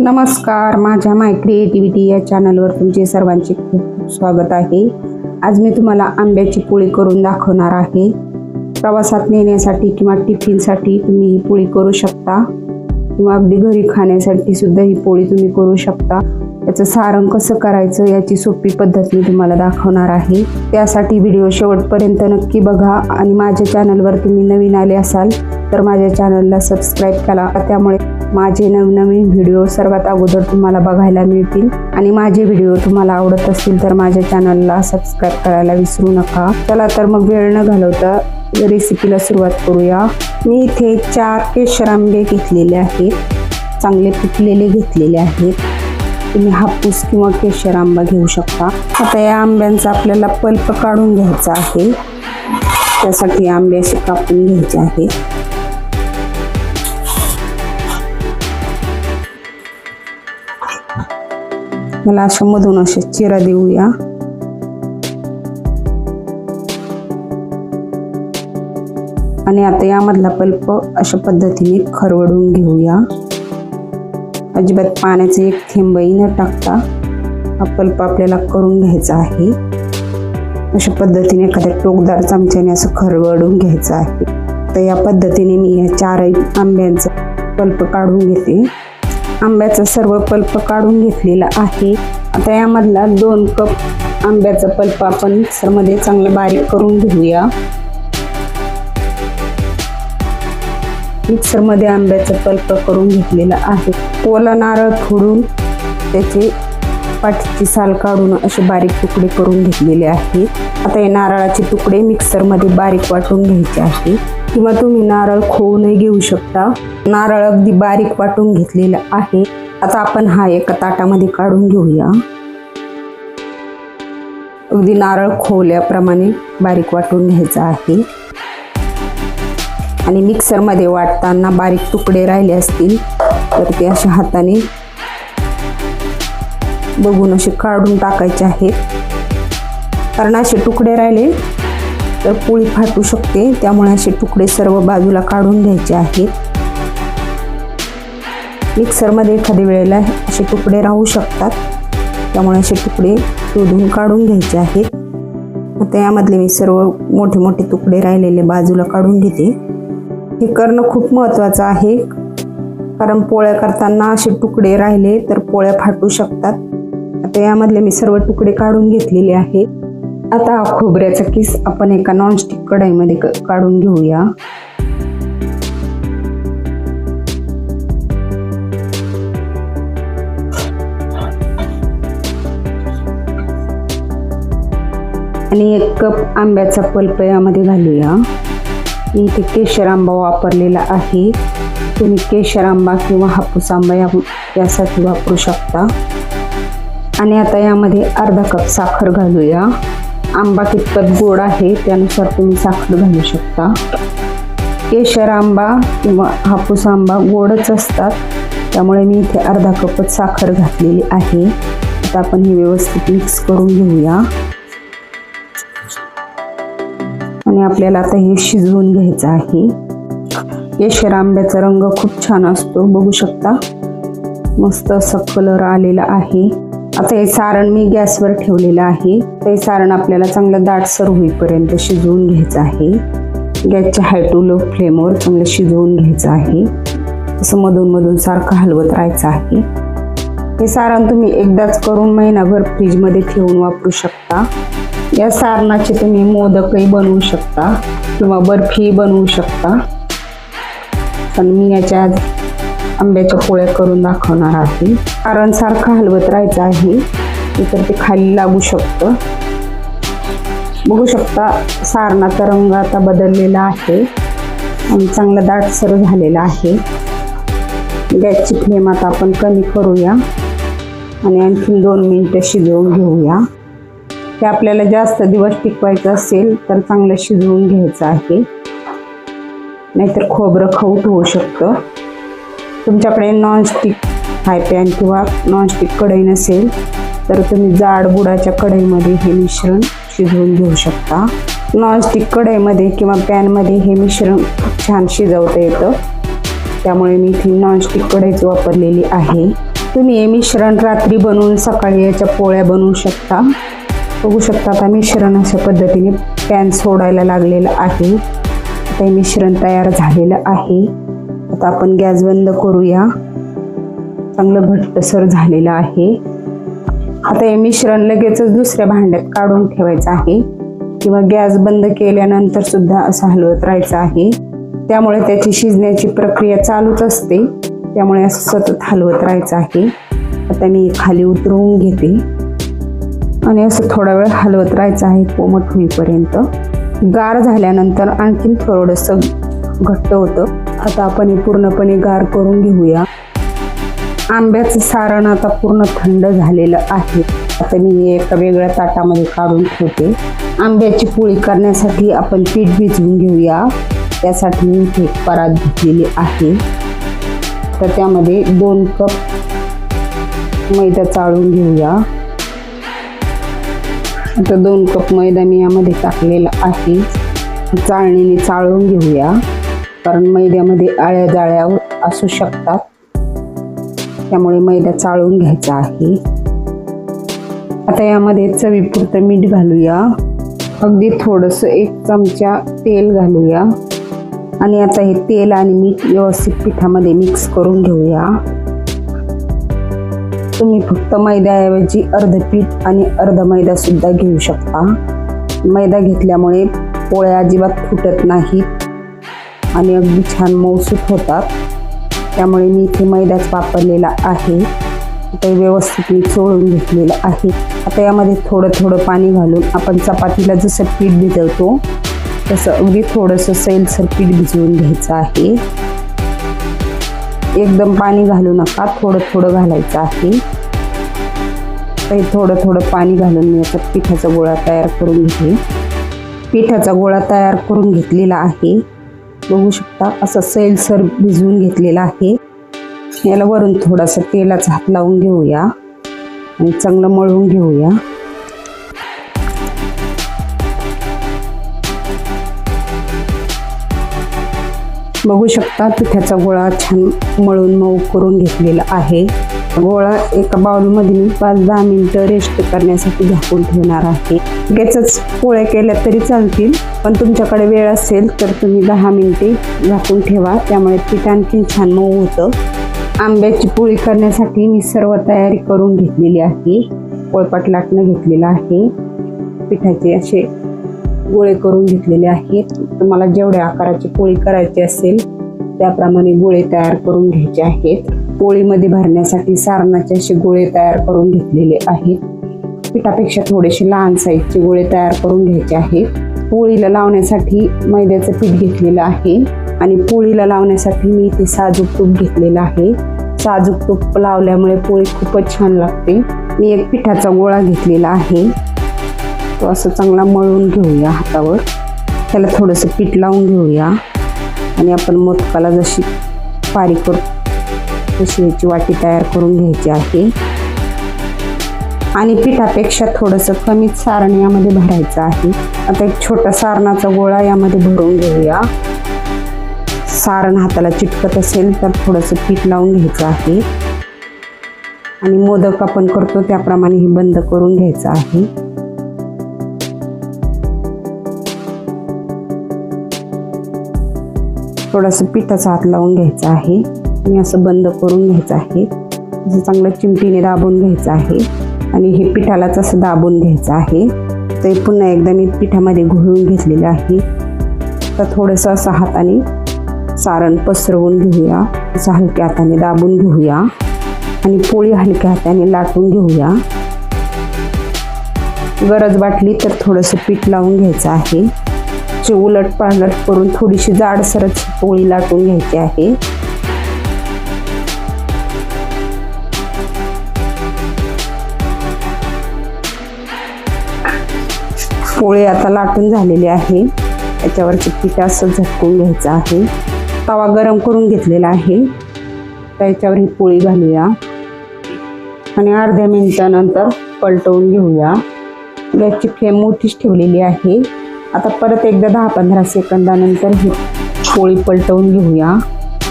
नमस्कार माझ्या माय क्रिएटिव्हिटी या चॅनलवर तुमचे सर्वांचे खूप खूप स्वागत आहे. आज मी तुम्हाला आंब्याची पोळी करून दाखवणार आहे. प्रवासात नेण्यासाठी किंवा टिफिनसाठी तुम्ही ही पोळी करू शकता. किंवा अगदी घरी खाण्यासाठी सुद्धा ही पोळी तुम्ही करू शकता. याचं सारण कसं करायचं याची सोपी पद्धत मी तुम्हाला दाखवणार आहे. त्यासाठी व्हिडिओ शेवटपर्यंत नक्की बघा आणि माझ्या चॅनलवर तुम्ही नवीन आले असाल तर माझ्या चॅनलला सबस्क्राईब करा. त्यामुळे माझे नवनवीन व्हिडिओ सर्वात अगोदर तुम्हाला बघायला मिळतील. आणि माझे व्हिडिओ तुम्हाला आवडत असतील तर माझ्या चॅनलला सबस्क्राईब करायला विसरू नका. चला तर मग वेळ न घालवता रेसिपीला सुरुवात करूया. मी इथे चार केशर आंबे घेतलेले आहेत. चांगले पिकलेले घेतलेले आहेत. तुम्ही हापूस किंवा केशर आंबा घेऊ शकता. आता या आंब्यांचा आपल्याला पल्प काढून घ्यायचा आहे. त्यासाठी आंबे असे कापून घ्यायचे आहेत. मला अशा मधून अशा चिरा देऊया. आणि आता यामधला पल्प अशा पद्धतीने खरवडून घेऊया. अजिबात पाण्याचे एक थेंबही न टाकता हा पल्प आपल्याला करून घ्यायचा आहे. अशा पद्धतीने एखाद्या टोकदार चमच्याने असं खरवडून घ्यायचं आहे. तर या पद्धतीने मी या चारही आंब्यांचं पल्प काढून घेते. आंब्याचा सर्व पल्प काढून घेतलेला आहे. आता यामधला दोन कप आंब्याचा पल्प आपण मिक्सरमध्ये चांगलं बारीक करून घेऊया. मिक्सरमध्ये आंब्याचा पल्प करून घेतलेला आहे. ओला नारळ फोडून त्याचे पाठीची साल काढून असे बारीक तुकडे करून घेतलेले आहेत आता हे नारळाचे तुकडे मिक्सरमध्ये बारीक वाटून घ्यायचे आहे. किंवा तुम्ही नारळ खोवूनही घेऊ शकता. नारळ अगदी बारीक वाटून घेतलेला आहे. आता आपण हा एका ताटामध्ये काढून घेऊया. अगदी नारळ खोवल्याप्रमाणे बारीक वाटून घ्यायचा आहे. आणि मिक्सरमध्ये वाटताना बारीक तुकडे राहिले असतील तर ते अशा हाताने बघून असे काढून टाकायचे आहेत. कारण असे तुकडे राहिले तर पोळी फाटू शकते. त्यामुळे असे तुकडे सर्व बाजूला काढून घ्यायचे आहेत. मिक्सरमध्ये एखाद्या वेळेला असे तुकडे राहू शकतात. त्यामुळे असे तुकडे शोधून काढून घ्यायचे आहेत. आता यामधले मी सर्व मोठे मोठे तुकडे राहिलेले बाजूला काढून घेते. हे करणं खूप महत्त्वाचं आहे. कारण पोळ्या करताना असे तुकडे राहिले तर पोळ्या फाटू शकतात. आता यामधले मी सर्व तुकडे काढून घेतलेले आहे आता हा खोबऱ्याचा किस आपण एका नॉनस्टिक कढईमध्ये क- काढून घेऊया. आणि एक कप आंब्याचा पल्प यामध्ये घालूया. मी इथे केशर आंबा वापरलेला आहे. तुम्ही केशर आंबा किंवा हापूस आंबा या यासाठी वापरू शकता. आणि आता यामध्ये अर्धा कप साखर घालूया. आंबा कितपत गोड आहे त्यानुसार तुम्ही साखर घालू शकता. केशर आंबा किंवा हापूस आंबा गोडच असतात. त्यामुळे मी इथे अर्धा कपच साखर घातलेली आहे. आता आपण हे व्यवस्थित मिक्स करून घेऊया. आणि आपल्याला आता हे शिजवून घ्यायचं आहे. केशर आंब्याचा रंग खूप छान असतो बघू शकता. मस्त असा कलर आलेला आहे. आता हे सारण मी गॅसवर ठेवलेलं आहे. ते सारण आपल्याला चांगलं दाटसर होईपर्यंत शिजवून घ्यायचं आहे. गॅसच्या हाय टू लो फ्लेमवर चांगलं शिजवून घ्यायचं आहे. असं मधून मधून सारखं हलवत राहायचं आहे. हे सारण तुम्ही एकदाच करून महिनाभर फ्रीजमध्ये ठेवून वापरू शकता. या सारणाचे तुम्ही मोदकही बनवू शकता किंवा बर्फी बनवू शकता. पण मी याच्या आंब्याच्या पोळ्या करून दाखवणार आहे. कारण सारखं हलवत राहायचं आहे. इतर ते खाली लागू शकतं. बघू शकता सारणाचा रंग आता बदललेला आहे. आणि चांगला दाटसर झालेला आहे. गॅसची फ्लेम आता आपण कमी करूया. आणि आणखीन दोन मिनटं शिजवून घेऊया. ते आपल्याला जास्त दिवस टिकवायचं असेल तर चांगलं शिजवून घ्यायचं आहे. नाहीतर खोबरं खवट होऊ शकतं. तुमच्याकडे नॉनस्टिक हाय पॅन किंवा नॉनस्टिक कढई नसेल तर तुम्ही जाड बुडाच्या कढईमध्ये हे मिश्रण शिजवून घेऊ शकता. नॉनस्टिक कढईमध्ये किंवा पॅनमध्ये हे मिश्रण खूप छान शिजवता येतं. त्यामुळे मी इथे नॉनस्टिक कढईच वापरलेली आहे. तुम्ही हे मिश्रण रात्री बनवून सकाळी याच्या पोळ्या बनवू शकता. बघू शकता आता मिश्रण अशा पद्धतीने पॅन सोडायला लागलेलं आहे. आता हे मिश्रण तयार झालेलं आहे. आता आपण गॅस बंद करूया. चांगलं घट्टसर झालेलं आहे. आता हे मिश्रण लगेचच दुसऱ्या भांड्यात काढून ठेवायचं आहे. किंवा गॅस बंद केल्यानंतर सुद्धा असं हलवत राहायचं आहे. त्यामुळे त्याची शिजण्याची प्रक्रिया चालूच असते. त्यामुळे असं सतत हलवत राहायचं आहे. आता मी खाली उतरवून घेते. आणि असं थोडा वेळ हलवत राहायचं आहे कोमट होईपर्यंत गार झाल्यानंतर आणखीन थोडंसं घट्ट होतं. आता आपण हे पूर्णपणे गार करून घेऊया. आंब्याचं सारण आता पूर्ण थंड झालेलं आहे. आता मी एका वेगळ्या ताटामध्ये काढून ठेवते. आंब्याची पोळी करण्यासाठी आपण पीठ भिजवून घेऊया. त्यासाठी मी इथे एक परात घेतलेली आहे. तर त्यामध्ये दोन कप मैदा चाळून घेऊया. आता दोन कप मैदा मी यामध्ये टाकलेला आहे. चाळणीने चाळून घेऊया. कारण मैद्यामध्ये आळ्या जाळ्या असू शकतात. त्यामुळे मैदा चाळून घ्यायचा आहे. आता यामध्ये चवीपुरतं मीठ घालूया. अगदी थोडंसं एक चमचा तेल घालूया. आणि आता हे तेल आणि मीठ व्यवस्थित पिठामध्ये मिक्स करून घेऊया. तुम्ही फक्त मैद्याऐवजी अर्ध पीठ आणि अर्ध मैदा सुद्धा घेऊ शकता. मैदा घेतल्यामुळे पोळ्या अजिबात फुटत नाहीत. आणि अगदी छान मऊसूत होतात. त्यामुळे मी इथे मैदाच वापरलेला आहे. ते व्यवस्थित मी चोळून घेतलेलं आहे. आता यामध्ये थोडं थोडं पाणी घालून आपण चपातीला जसं पीठ भिजवतो तसं अगदी थोडंसं सैलसर पीठ भिजवून घ्यायचं आहे. एकदम पाणी घालू नका थोडं थोडं घालायचं आहे. ते थोडं थोडं पाणी घालून मी आता पिठाचा गोळा तयार करून घेते. पिठाचा गोळा तयार करून घेतलेला आहे. बघू शकता. असा सैलसर भिजवून घेतलेला आहे. याला वरून थोडासा तेलाचा हात लावून घेऊया. आणि चांगलं मळून घेऊया. बघू शकता पिठाचा गोळा छान मळून मऊ करून घेतलेला आहे. गोळा एका बाउलमध्ये मी पाच दहा मिनटं रेस्ट करण्यासाठी झाकून ठेवणार आहे. लगेचच पोळ्या केल्या तरी चालतील पण तुमच्याकडे वेळ असेल तर तुम्ही दहा मिनिटे झाकून ठेवा. त्यामुळे पीठ आणखी छान मऊ होतं. आंब्याची पोळी करण्यासाठी मी सर्व तयारी करून घेतलेली आहे. पोळपाट लाटणं घेतलेलं आहे. पिठाचे असे गोळे करून घेतलेले आहेत. तुम्हाला जेवढ्या आकाराची पोळी करायची असेल त्याप्रमाणे गोळे तयार करून घ्यायचे आहेत. पोळीमध्ये भरण्यासाठी सारणाचे असे गोळे तयार करून घेतलेले आहेत. पिठापेक्षा थोडेसे लहान साईजचे गोळे तयार करून घ्यायचे आहेत. पोळीला लावण्यासाठी मैद्याचं पीठ घेतलेलं आहे आणि पोळीला लावण्यासाठी मी इथे साजूक तूप घेतलेलं आहे. साजूक तूप लावल्यामुळे पोळी खूपच छान लागते. मी एक पिठाचा गोळा घेतलेला आहे. तो असं चांगला मळून घेऊया हातावर. त्याला थोडंसं पीठ लावून घेऊया. आणि आपण मोदकाला जशी पारी करतो पिशवीची वाटी तयार करून घ्यायची आहे. आणि पिठापेक्षा थोडंसं कमीच सारण यामध्ये भरायचं आहे. आता एक छोटा सारणाचा गोळा यामध्ये भरून घेऊया. सारण हाताला चिटकत असेल तर थोडंसं पीठ लावून घ्यायचं आहे. आणि मोदक आपण करतो त्याप्रमाणे हे बंद करून घ्यायचं आहे. थोडंसं पिठाचा हात लावून घ्यायचा आहे. आणि असं बंद करून घ्यायचं आहे. असं चांगलं चिमटीने दाबून घ्यायचं आहे आणि हे पिठालाच असं दाबून घ्यायचं आहे. ते पुन्हा एकदा मी पिठामध्ये घोळून घेतलेलं आहे. तर थोडंसं असं हाताने सारण पसरवून घेऊया. असं हलक्या हाताने दाबून घेऊया. आणि पोळी हलक्या हाताने लाटून घेऊया. गरज वाटली तर थोडंसं पीठ लावून घ्यायचं आहे. ची उलट पालट करून थोडीशी जाडसरच पोळी लाटून घ्यायची आहे. पोळी आता लाटून झालेली आहे. त्याच्यावरचे पीठ असं झटकून घ्यायचं आहे. तवा गरम करून घेतलेला आहे. त्याच्यावर ही पोळी घालूया. आणि अर्ध्या मिनिटानंतर पलटवून घेऊया. गॅसची फ्लेम मोठीच ठेवलेली आहे. आता परत एकदा दहा पंधरा सेकंदानंतर ही पोळी पलटवून घेऊया.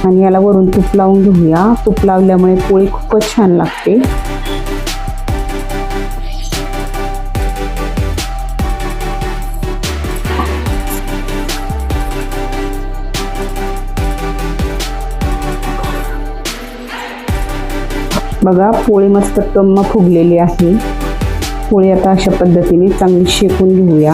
आणि याला वरून तूप लावून घेऊया. तूप लावल्यामुळे पोळी खूपच छान लागते. बघा पोळी मस्त कम्म फुगलेली आहे. पोळी आता अशा पद्धतीने चांगली शेकून घेऊया.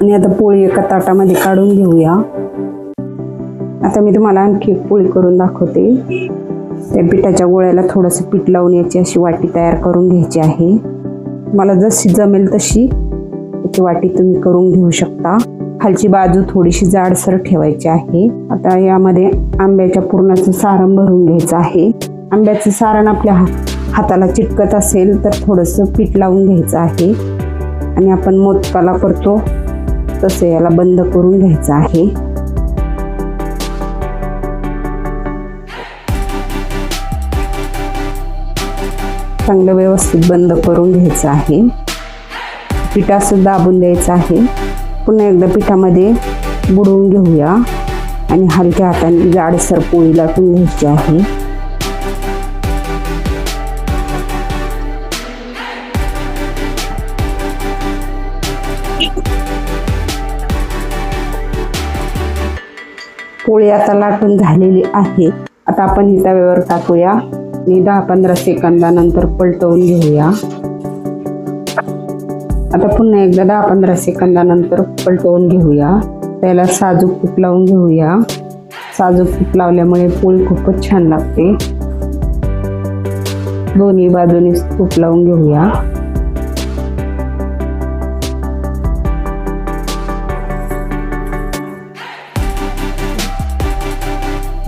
आणि आता पोळी एका ताटामध्ये काढून घेऊया. आता मी तुम्हाला आणखी एक पोळी करून दाखवते. त्या पिठाच्या गोळ्याला थोडंसं पीठ लावून याची अशी वाटी तयार करून घ्यायची आहे. मला जशी जमेल तशी याची वाटी तुम्ही करून घेऊ शकता. खालची बाजू थोडीशी जाडसर ठेवायची आहे. आता यामध्ये आंब्याच्या पूर्णाचं सारण भरून घ्यायचं आहे. आंब्याचं सारण आपल्या हाताला चिटकत असेल तर थोडंसं पीठ लावून घ्यायचं आहे. आणि आपण मोदकाला करतो तसं याला बंद करून घ्यायचं आहे. चांगलं व्यवस्थित बंद करून घ्यायचं आहे. पिठासुद्धा दाबून द्यायचं आहे. पुन्हा एकदा पिठामध्ये बुडवून घेऊया. आणि हलक्या हाताने जाडसर पोळी लाटून घ्यायची आहे. पोळी आता लाटून झालेली आहे. आता आपण ही तव्यावर टाकूया आणि दहा पंधरा सेकंदानंतर पलटवून घेऊया. आता पुन्हा एकदा दहा पंधरा सेकंदानंतर पलटवून घेऊया. त्याला साजूक तूप लावून घेऊया. साजूक तूप लावल्यामुळे पोळी खूपच छान लागते. दोन्ही बाजूने तूप लावून घेऊया.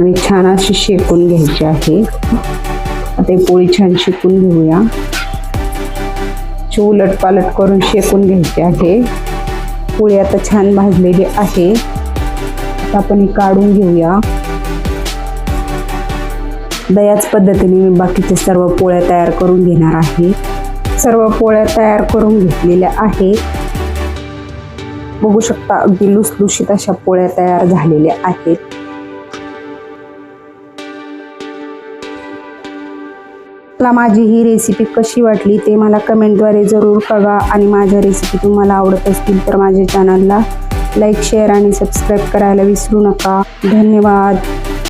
आणि छान अशी शेकून घ्यायची आहे. आता पोळी छान शेकून घेऊया. उलट उलटपालट करून शेकून घ्यायची आहे. पोळी आता छान भाजलेली आहे. आपण ही काढून घेऊया. दयाच पद्धतीने मी बाकीचे सर्व पोळ्या तयार करून घेणार आहे. सर्व पोळ्या तयार करून घेतलेल्या आहे. बघू शकता अगदी लुसलुशीत अशा पोळ्या तयार झालेल्या आहेत. मला माझी ही रेसिपी कशी वाटली ते मला कमेंटद्वारे जरूर कळवा आणि माझ्या रेसिपी तुम्हाला आवडत असतील तर माझ्या चॅनलला लाईक शेअर आणि सबस्क्राईब करायला विसरू नका. धन्यवाद.